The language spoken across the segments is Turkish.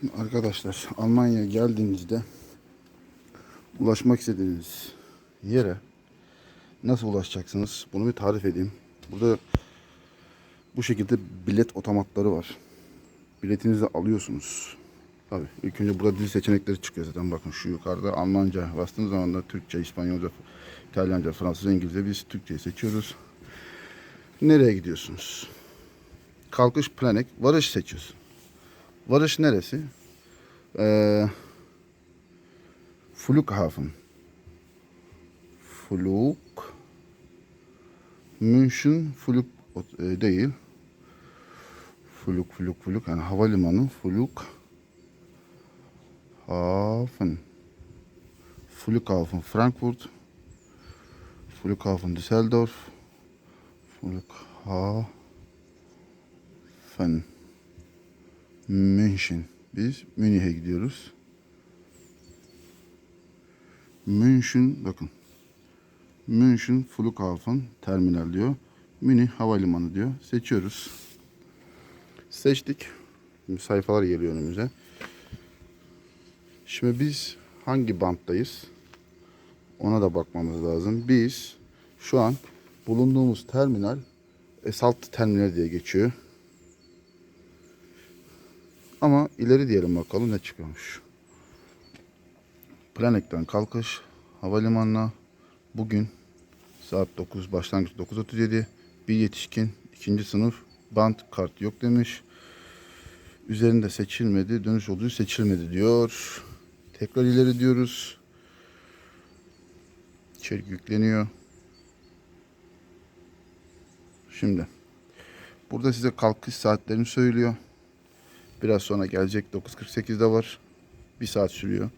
Şimdi arkadaşlar Almanya'ya geldiğinizde ulaşmak istediğiniz yere nasıl ulaşacaksınız? Bunu bir tarif edeyim. Burada bu şekilde bilet otomatları var. Biletinizi alıyorsunuz. Tabii ilk önce burada dil seçenekleri çıkıyor zaten. Bakın şu yukarıda Almanca bastığınız zaman da Türkçe, İspanyolca, İtalyanca, Fransızca, İngilizce biz Türkçeyi seçiyoruz. Nereye gidiyorsunuz? Kalkış planek, varış seçiyorsun. Varış neresi? Ee, Flughafen. Flug. München Flug e, değil. Flug, Flug, Flug. Yani havalimanı. Flug. Hafen. Flughafen Frankfurt. Flughafen Düsseldorf. Flughafen. München. Biz Münih'e gidiyoruz. München bakın. München Flughafen terminal diyor. Münih havalimanı diyor. Seçiyoruz. Seçtik. Şimdi sayfalar geliyor önümüze. Şimdi biz hangi banttayız? Ona da bakmamız lazım. Biz şu an bulunduğumuz terminal S6 terminal diye geçiyor. Ama ileri diyelim bakalım ne çıkıyormuş. Planek'ten kalkış havalimanına bugün saat 9 başlangıç 9.37 bir yetişkin ikinci sınıf band kart yok demiş. Üzerinde seçilmedi dönüş olduğu seçilmedi diyor. Tekrar ileri diyoruz. İçerik yükleniyor. Şimdi burada size kalkış saatlerini söylüyor. Biraz sonra gelecek 9.48'de var. Bir saat sürüyor.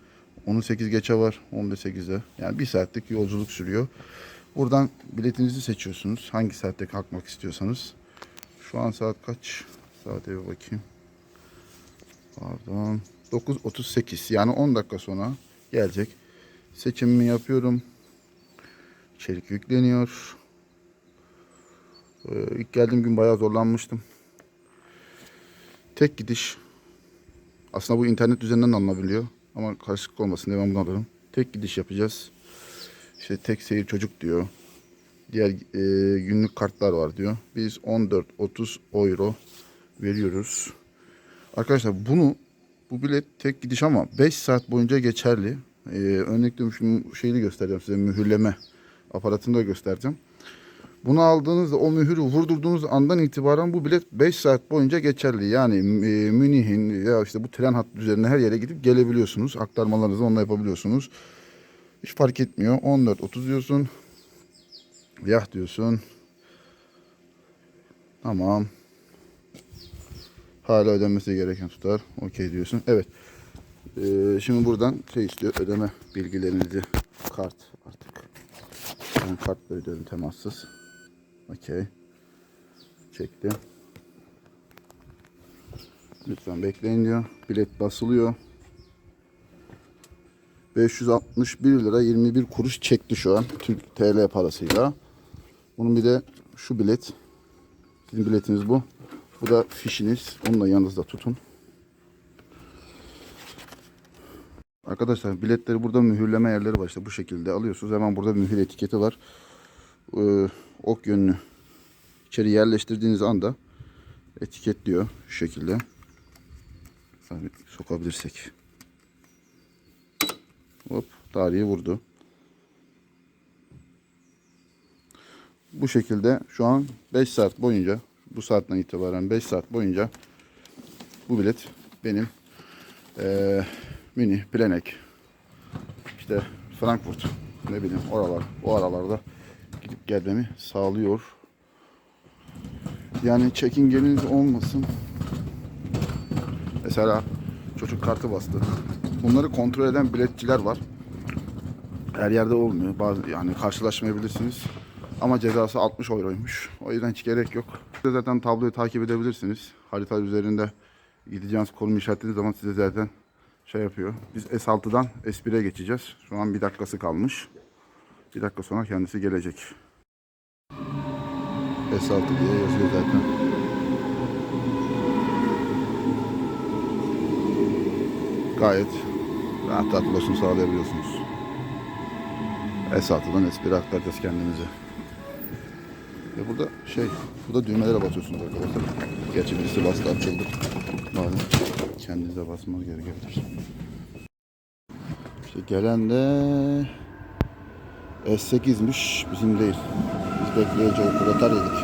10'un 8 geçe var. 11.8'de. Yani bir saatlik yolculuk sürüyor. Buradan biletinizi seçiyorsunuz. Hangi saatte kalkmak istiyorsanız. Şu an saat kaç? Saate bir bakayım. Pardon. 9.38 yani 10 dakika sonra gelecek. Seçimimi yapıyorum. İçerik yükleniyor. Ee, ilk geldiğim gün bayağı zorlanmıştım. Tek gidiş. Aslında bu internet üzerinden de alınabiliyor. Ama karışıklık olmasın diye ben bunu alırım. Tek gidiş yapacağız. İşte tek seyir çocuk diyor. Diğer e, günlük kartlar var diyor. Biz 14-30 euro veriyoruz. Arkadaşlar bunu bu bilet tek gidiş ama 5 saat boyunca geçerli. Ee, örnek şimdi şeyini göstereceğim size mühürleme aparatını da göstereceğim. Bunu aldığınızda o mühürü vurdurduğunuz andan itibaren bu bilet 5 saat boyunca geçerli. Yani e, Münih'in ya işte bu tren hattı üzerine her yere gidip gelebiliyorsunuz. Aktarmalarınızı onunla yapabiliyorsunuz. Hiç fark etmiyor. 14.30 diyorsun. Yah diyorsun. Tamam. Hala ödenmesi gereken tutar. Okey diyorsun. Evet. Ee, şimdi buradan şey istiyor. Ödeme bilgilerinizi. Kart artık. Ben kartla ödedim temassız. Okey. Çekti. Lütfen bekleyin diyor. Bilet basılıyor. 561 lira 21 kuruş çekti şu an. Türk TL parasıyla. Bunun bir de şu bilet. Sizin biletiniz bu. Bu da fişiniz. Onu da yanınızda tutun. Arkadaşlar biletleri burada mühürleme yerleri var bu şekilde alıyorsunuz. Hemen burada mühür etiketi var. Ee, ok yönünü içeri yerleştirdiğiniz anda etiketliyor şu şekilde. Tabii sokabilirsek. Hop tarihi vurdu. Bu şekilde şu an 5 saat boyunca bu saatten itibaren 5 saat boyunca bu bilet benim eee Münih, Plenek, işte Frankfurt ne bileyim oralar o aralarda gidip gelmemi sağlıyor. Yani çekingeniniz olmasın. Mesela çocuk kartı bastı. Bunları kontrol eden biletçiler var. Her yerde olmuyor. Bazı yani karşılaşmayabilirsiniz. Ama cezası 60 euroymuş. O yüzden hiç gerek yok. Zaten tabloyu takip edebilirsiniz. Harita üzerinde gideceğiniz konum işaretlediğiniz zaman size zaten şey yapıyor. Biz S6'dan S1'e geçeceğiz. Şu an bir dakikası kalmış. Bir dakika sonra kendisi gelecek. S6 diye yazıyor zaten. gayet rahat rahat ulaşım sağlayabiliyorsunuz. S6'dan S1'e aktaracağız kendimize. Ve burada şey, burada düğmelere basıyorsunuz arkadaşlar. Gerçi birisi bastı açıldı. Malum kendinize basmanız gerekebilir. İşte gelen de S8'miş bizim değil. Biz bekleyeceğiz. Rotar dedik.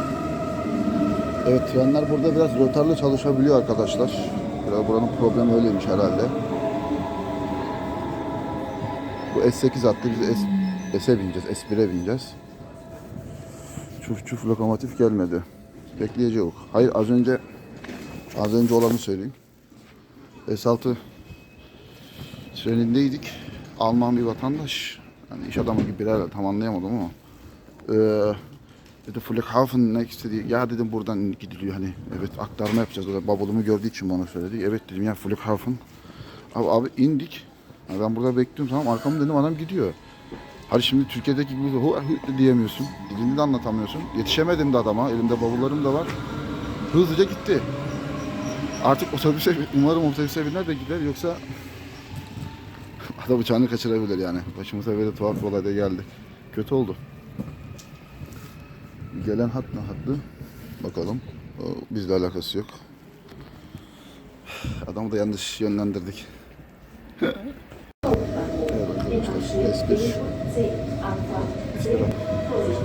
Evet trenler burada biraz rotarlı çalışabiliyor arkadaşlar. Biraz buranın problemi öyleymiş herhalde. Bu S8 attı biz S'e bineceğiz. S1'e bineceğiz. Çuf çuf lokomotif gelmedi. Bekleyeceğiz. Hayır az önce az önce olanı söyleyeyim. S6 trenindeydik. Alman bir vatandaş. Yani iş adamı gibi herhalde tam anlayamadım ama. Ee, dedi Flughafen next dedi. Ya dedim buradan gidiliyor hani. Evet aktarma yapacağız. O da bavulumu gördüğü için bana söyledi. Evet dedim ya Flughafen. Abi, abi indik. Ya ben burada bekliyorum tamam arkamı dedim adam gidiyor. Hani şimdi Türkiye'deki gibi hu hu diyemiyorsun. Dilini de anlatamıyorsun. Yetişemedim de adama. Elimde bavullarım da var. Hızlıca gitti. Artık otobüse umarım otobüse biner de gider yoksa adam uçağını kaçırabilir yani. Başımıza böyle tuhaf bir olay da geldi. Kötü oldu. Gelen hat ne hattı? Bakalım. O, bizle alakası yok. Adamı da yanlış yönlendirdik. evet arkadaşlar. S1. S1.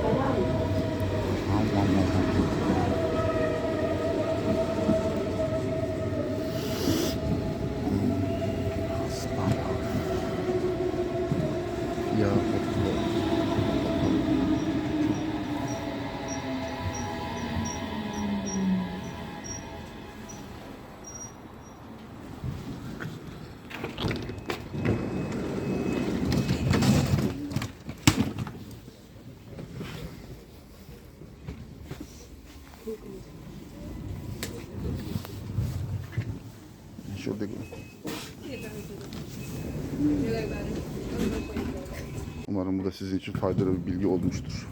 Şuradaki. Umarım bu da sizin için faydalı bir bilgi olmuştur.